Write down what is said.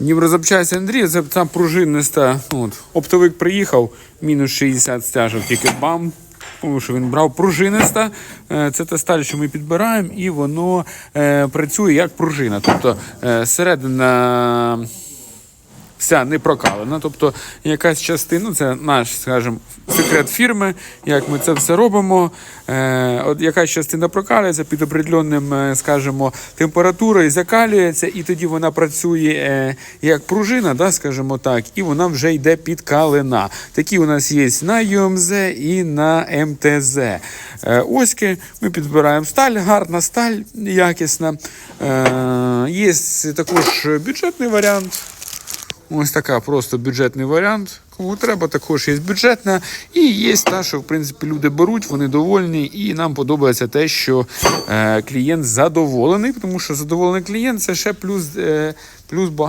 Дніпрозапчасті Андрій, це там пружинниста. ну, От, оптовик приїхав, мінус 60 стяжок, тільки бам. Тому що він брав пружиниста. Е, Це та сталь, що ми підбираємо, і воно е, працює як пружина. Тобто е, середина вся не прокалена. Тобто якась частина, ну, це наш, скажімо, секрет фірми, як ми це все робимо. Е, от якась частина прокалюється під определенним, е, скажімо, температурою, закалюється, і тоді вона працює е, як пружина, да, скажімо так, і вона вже йде підкалена. Такі у нас є на ЮМЗ і на МТЗ. Е, оськи ми підбираємо сталь, гарна сталь, якісна. Е, є також бюджетний варіант. Ось така просто бюджетний варіант. Кому треба, також є бюджетна. І є та, що в принципі люди беруть, вони довольні, і нам подобається те, що е, клієнт задоволений, тому що задоволений клієнт це ще плюс, е, плюс багато.